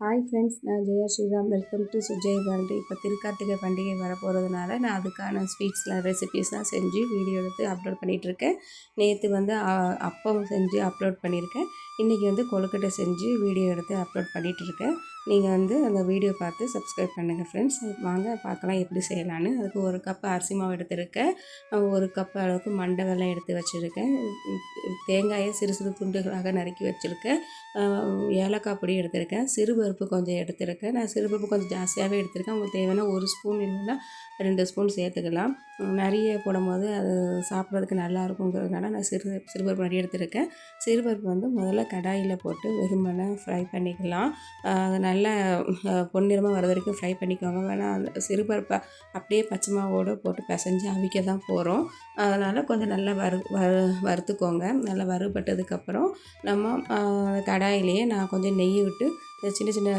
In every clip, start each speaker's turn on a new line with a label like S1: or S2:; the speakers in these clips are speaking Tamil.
S1: ஹாய் ஃப்ரெண்ட்ஸ் நான் Jaya Sriram. Welcome to Sujay world இப்போ திருக்கார்த்திகை பண்டிகை வரப்போகிறதுனால நான் அதுக்கான ஸ்வீட்ஸ்லாம் ரெசிபீஸ்லாம் செஞ்சு வீடியோ எடுத்து அப்லோட் பண்ணிகிட்ருக்கேன் நேற்று வந்து அப்பம் செஞ்சு அப்லோட் பண்ணியிருக்கேன். இன்றைக்கி வந்து கொழுக்கட்டை செஞ்சு வீடியோ எடுத்து அப்லோட் பண்ணிகிட்ருக்கேன் நீங்கள் வந்து அந்த வீடியோ பார்த்து சப்ஸ்கிரைப் பண்ணுங்கள் ஃப்ரெண்ட்ஸ் வாங்க பார்க்கலாம் எப்படி செய்யலான்னு அதுக்கு ஒரு கப் அரிசி மாவு எடுத்திருக்கேன். ஒரு கப் அளவுக்கு மண்டை வெள்ளம் எடுத்து வச்சுருக்கேன். தேங்காயை சிறு சிறு துண்டுகளாக நறுக்கி வச்சுருக்கேன். ஏலக்காய் பொடி எடுத்திருக்கேன். சிறுபருப்பு கொஞ்சம் எடுத்திருக்கேன். நான் சிறுபருப்பு கொஞ்சம் ஜாஸ்தியாகவே எடுத்திருக்கேன். உங்களுக்கு தேவையான ஒரு ஸ்பூன் இல்லைன்னா ரெண்டு ஸ்பூன் சேர்த்துக்கலாம். நிறைய போடும்போது அது சாப்பிட்றதுக்கு நல்லா இருக்குங்கிறதுனால நான் சிறு சிறுபருப்பு நிறைய எடுத்திருக்கேன். சிறுபருப்பு வந்து முதல்ல கடாயில் போட்டு வெறுமனை ஃப்ரை பண்ணிக்கலாம். அதனால் நல்லா பொன்னிறமாக வர வரைக்கும் ஃப்ரை பண்ணிக்கோங்க. வேணால் அந்த சிறுபருப்பை அப்படியே பச்சை மாவோடு போட்டு பிசைஞ்சு அவிக்க தான் போகிறோம் அதனால் கொஞ்சம் நல்லா வறு வறு வறுத்துக்கோங்க. நல்லா வறுபட்டதுக்கப்புறம் நம்ம கடாயிலேயே நான் கொஞ்சம் நெய் விட்டு சின்ன சின்ன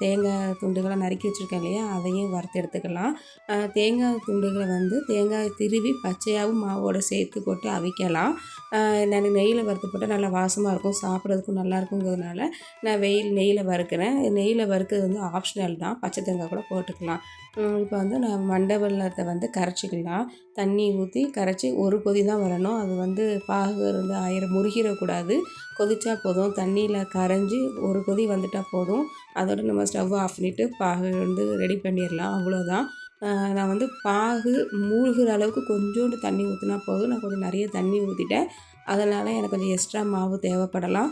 S1: தேங்காய் துண்டுகளை நறுக்கி வச்சுருக்கேன் இல்லையா? அதையும் வறுத்து எடுத்துக்கலாம். தேங்காய் துண்டுகளை வந்து தேங்காய் திருவி பச்சையாகவும் மாவோடு சேர்த்து போட்டு அவிக்கலாம். நான் நெய்யில் வறுத்து போட்டால் நல்லா வாசமாக இருக்கும் சாப்பிட்றதுக்கும் நல்லா இருக்குங்கிறதுனால நான் வெயில் நெய்யில் வறுக்கிறேன். நெய்யில் வறுக்கிறது வந்து ஆப்ஷனல் தான். பச்சை தேங்காய் கூட போட்டுக்கலாம். இப்போ வந்து நான் மண்டபத்தை வந்து கரைச்சிக்கலாம். தண்ணி ஊற்றி கரைச்சி ஒரு கொதி தான் வரணும். அது வந்து பாகு இருந்து ஆயிரம் முருகிடக்கூடாது. கொதிச்சா போதும். தண்ணியில் கரைஞ்சி ஒரு கொதி வந்துட்டால் போதும். அதோட நம்ம ஸ்டவ் ஆஃப் பண்ணிவிட்டு பாகு வந்து ரெடி பண்ணிடலாம். அவ்வளோதான் நான் வந்து பாகு மூழ்கிற அளவுக்கு கொஞ்சோண்டு தண்ணி ஊற்றினா போதும். நான் கொஞ்சம் நிறைய தண்ணி ஊற்றிட்டேன் அதனால் எனக்கு கொஞ்சம் எக்ஸ்ட்ரா மாவு தேவைப்படலாம்.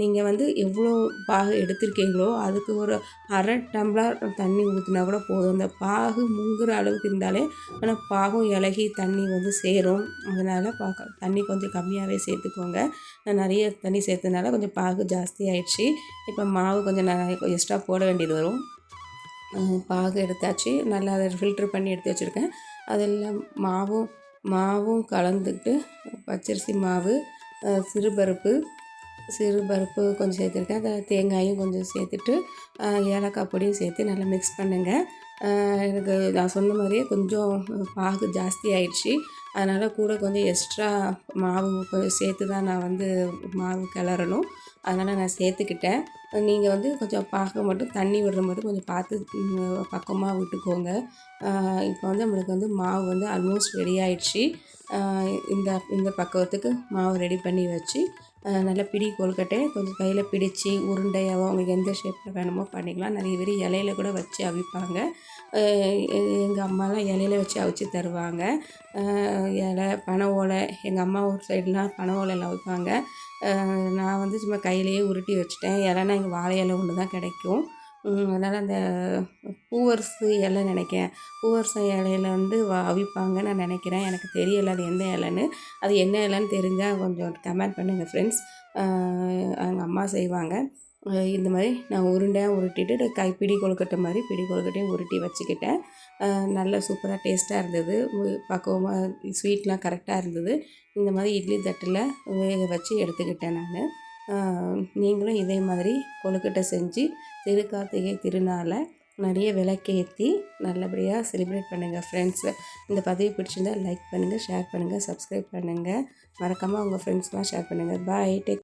S1: நீங்கள் வந்து எவ்வளோ பாகு எடுத்திருக்கீங்களோ அதுக்கு ஒரு அரை டம்ளர் தண்ணி ஊற்றினா கூட போதும். அந்த பாகு முங்குற அளவுக்கு இருந்தாலே ஆனால் பாகும் இலகி தண்ணி வந்து சேரும். அதனால் பார்க்க தண்ணி கொஞ்சம் கம்மியாகவே சேர்த்துக்கோங்க. நான் நிறைய தண்ணி சேர்த்ததுனால கொஞ்சம் பாகு ஜாஸ்தி ஆயிடுச்சு. இப்போ மாவு கொஞ்சம் நான் எக்ஸ்ட்ரா போட வேண்டியது வரும். பாகு எடுத்தாச்சு. நல்லா அதை ஃபில்ட்ரு பண்ணி எடுத்து வச்சுருக்கேன். அதில் மாவும் மாவும் கலந்துக்கிட்டு பச்சரிசி மாவு சிறுபருப்பு சிறுபருப்பு கொஞ்சம் சேர்த்துருக்கேன். அதில் தேங்காயும் கொஞ்சம் சேர்த்துட்டு ஏலக்காய் பொடியும் சேர்த்து நல்லா மிக்ஸ் பண்ணுங்கள் எனக்கு நான் சொன்ன மாதிரியே கொஞ்சம் பாகு ஜாஸ்தி ஆயிடுச்சு. அதனால் கூட கொஞ்சம் எக்ஸ்ட்ரா மாவு கொஞ்சம் சேர்த்து தான் நான் வந்து மாவு கிளறணும். அதனால் நான் சேர்த்துக்கிட்டேன். நீங்கள் வந்து கொஞ்சம் பார்க்க மட்டும் தண்ணி விடுற மட்டும் கொஞ்சம் பார்த்து பக்கமாக விட்டுக்கோங்க. இப்போ வந்து நம்மளுக்கு வந்து மாவு வந்து ஆல்மோஸ்ட் ரெடி ஆயிடுச்சு. இந்த இந்த பக்குவத்துக்கு மாவு ரெடி பண்ணி வச்சு நல்லா பிடி கொழுக்கட்டை கொஞ்சம் கையில் பிடிச்சி உருண்டையாவோ அவங்களுக்கு எந்த ஷேப்பில் வேணுமோ பண்ணிக்கலாம். நிறைய பேர் இலையில கூட வச்சு அவிப்பாங்க. எங்கள் அம்மாலாம் இலையில வச்சு அவிச்சு தருவாங்க. இலை பனை ஓலை எங்கள் அம்மா ஊர் சைட்லாம் பனை ஓலையில் அவிப்பாங்க. நான் வந்து சும்மா கையிலேயே உருட்டி வச்சுட்டேன். இலைனா எங்கள் வாழை இலை ஒன்று தான் கிடைக்கும். அதனால் அந்த பூவரசு இலை நினைக்கிறேன். பூவரசு இலையில வந்து அவிப்பாங்க நான் நினைக்கிறேன். எனக்கு தெரியலை அது எந்த இலைன்னு. அது என்ன இலைன்னு தெரிஞ்சால் கொஞ்சம் கமெண்ட் பண்ணுங்கள் ஃப்ரெண்ட்ஸ் எங்கள் அம்மா செய்வாங்க. இந்த மாதிரி நான் உருண்டையாக உருட்டிட்டு கை பிடி கொழுக்கட்டை மாதிரி பிடி கொழுக்கட்டையும் உருட்டி வச்சுக்கிட்டேன். நல்ல சூப்பராக டேஸ்ட்டாக இருந்தது. பக்குவமாக ஸ்வீட்லாம் கரெக்டாக இருந்தது. இந்த மாதிரி இட்லி தட்டில் வேக வச்சு எடுத்துக்கிட்டேன் நான். நீங்களும் இதே மாதிரி கொழுக்கட்டை செஞ்சு திருக்கார்த்திகை திருநாளை நிறைய விளக்கேற்றி நல்லபடியாக செலிப்ரேட் பண்ணுங்கள் ஃப்ரெண்ட்ஸ் இந்த பதிவு பிடிச்சிருந்தால் லைக் பண்ணுங்கள் ஷேர் பண்ணுங்கள் சப்ஸ்கிரைப் பண்ணுங்கள் மறக்காமல் உங்கள் ஃப்ரெண்ட்ஸ்லாம் ஷேர் பண்ணுங்கள் பாய் டேக்